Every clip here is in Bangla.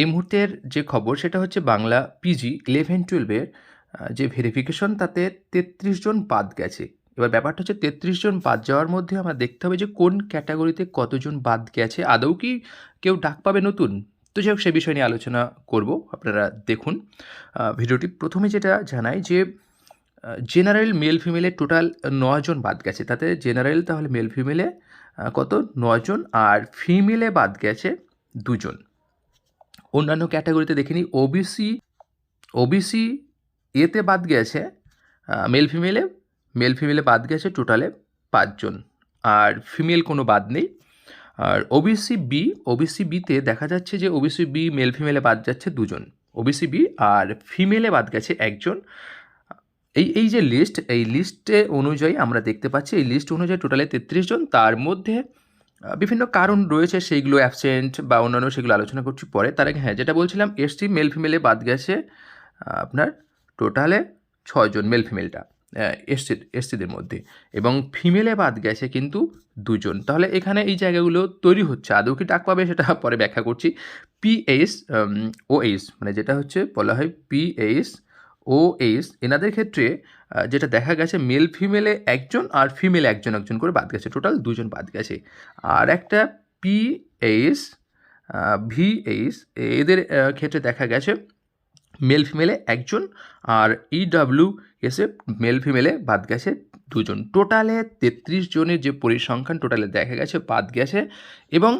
এই মুহূর্তের যে খবর, সেটা হচ্ছে বাংলা পিজি ইলেভেন টুয়েলভের যে ভেরিফিকেশন তাতে তেত্রিশ জন বাদ গেছে। এবার ব্যাপারটা হচ্ছে তেত্রিশ জন বাদ যাওয়ার মধ্যে আমরা দেখতে হবে যে কোন ক্যাটাগরিতে কতজন বাদ গেছে। আদৌ কি কেউ ডাক পাবে নতুন? তো যাই হোক, সে বিষয় নিয়ে আলোচনা করব। আপনারা দেখুন। ভিডিওটি প্রথমে যেটা জানাই যে জেনারেল মেল ফিমেলে টোটাল নজন বাদ গেছে। তাতে জেনারেল তাহলে মেল ফিমেলে কত? নজন আর ফিমেলে বাদ গেছে দুজন। অন্যান্য ক্যাটাগরিতে দেখিনি। ওবিসি ওবিসি এতে বাদ গেছে মেল ফিমেলে মেল ফিমেলে বাদ গেছে টোটালে পাঁচজন। আর ফিমেল কোনো বাদ নেই। আর ওবিসি বি ওবিসি বিতে দেখা যাচ্ছে যে ওবিসি বি মেল ফিমেলে বাদ যাচ্ছে দুজন। ওবিসি বি আর ফিমেলে বাদ গেছে একজন। এই এই যে লিস্ট এই লিস্টে অনুযায়ী আমরা দেখতে পাচ্ছি, এই লিস্ট অনুযায়ী টোটালে তেত্রিশ জন। তার মধ্যে বিভিন্ন কারণ রয়েছে সেইগুলো অ্যাবসেন্ট বা অন্যান্য সেগুলো আলোচনা করছি পরে। তার আগে হ্যাঁ যেটা বলছিলাম এসটি মেল ফিমেলে বাদ গেছে আপনার টোটালে ছয়জন মেল ফিমেলটা এসটি এসটিদের মধ্যে। এবং ফিমেলে বাদ গেছে কিন্তু দুজন। তাহলে এখানে এই জায়গাগুলো তৈরি হচ্ছে। আদৌ কি ডাক পাবে সেটা পরে ব্যাখ্যা করছি। পিএইচ ও এইচ মানে যেটা হচ্ছে বলা হয় পিএইচ ও এইচ, এনাদের ক্ষেত্রে যেটা দেখা গেছে মেল ফিমেলে একজন আর ফিমেল একজন একজন করে বাদ গেছে। টোটাল দুজন বাদ গেছে। আর একটা পিএইচ ভিএইচ এদের ক্ষেত্রে দেখা গেছে মেল ফিমেলে একজন আর ইডাব্লিউ এসে মেল ফিমেলে বাদ গেছে দুজন টোটালে তেত্রিশ জনের যে পরিসংখ্যান টোটালে দেখা গেছে বাদ গেছে এবং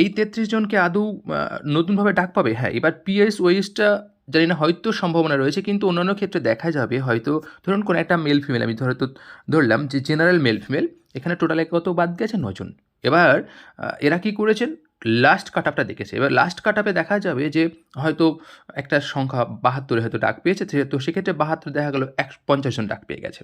এই তেত্রিশ জনকে আদৌ নতুনভাবে ডাক পাবে? হ্যাঁ এবার পিএস ওয়েসটা জানি না হয়তো সম্ভাবনা রয়েছে, কিন্তু অন্যান্য ক্ষেত্রে দেখা যাবে। হয়তো ধরুন কোনো একটা মেল ফিমেল আমি ধরো ধরলাম যে জেনারেল মেল ফিমেল এখানে টোটালে কত বাদ গেছে? নজন এবার এরা কি করেছেন? লাস্ট কাট আপটা দেখেছে। এবার লাস্ট কাট আপে দেখা যাবে যে হয়তো একটা সংখ্যা বাহাত্তরে হয়তো ডাক পেয়েছে তো সেক্ষেত্রে বাহাত্তর দেখা গেলো এক পঞ্চাশজন ডাক পেয়ে গেছে।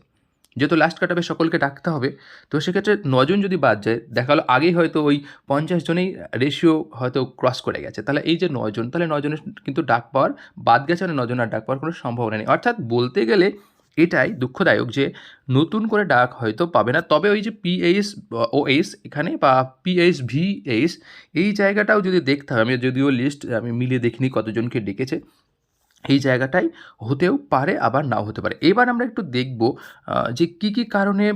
যেহেতু লাস্ট কাটাবে সকলকে ডাকতে হবে, তো সেক্ষেত্রে নজন যদি বাদ যায়, দেখা গেলো আগেই হয়তো ওই পঞ্চাশ জনেই রেশিও হয়তো ক্রস করে গেছে। তাহলে এই যে নজন তাহলে নজনের কিন্তু ডাক পাওয়ার, বাদ গেছে মানে নজন আর ডাক পাওয়ার কোনো সম্ভাবনা নেই। অর্থাৎ বলতে গেলে এটাই দুঃখদায়ক যে নতুন করে ডাক হয়তো পাবে না, তবে ওই যে পিএইচ ও এইচ এখানে বা পিএইচ ভিএইচ এই জায়গাটাও যদি দেখতে হবে আমি যদিও লিস্ট আমি মিলিয়ে দেখিনি কতজনকে ডেকেছে এই জায়গাটাই হতেও পারে, আবার নাও হতে পারে। এবার আমরা একটু দেখব যে কি কি কারণে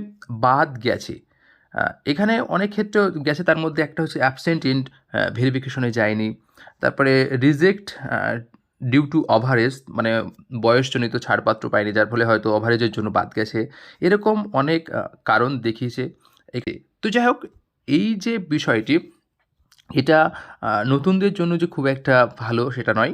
বাদ গেছে। এখানে অনেক ক্ষেত্রে গেছে, তার মধ্যে একটা হচ্ছে অ্যাবসেন্ট ইন ভেরিফিকেশনে যায়নি। তারপরে রিজেক্ট ডিউ টু ওভারেজ মানে বয়সজনিত ছাড়পত্র পায়নি, যার ফলে হয়তো ওভারেজের জন্য বাদ গেছে। এরকম অনেক কারণ দেখিয়েছে। তো যাই হোক, এই যে বিষয়টি, এটা নতুনদের জন্য যে খুব একটা ভালো সেটা নয়।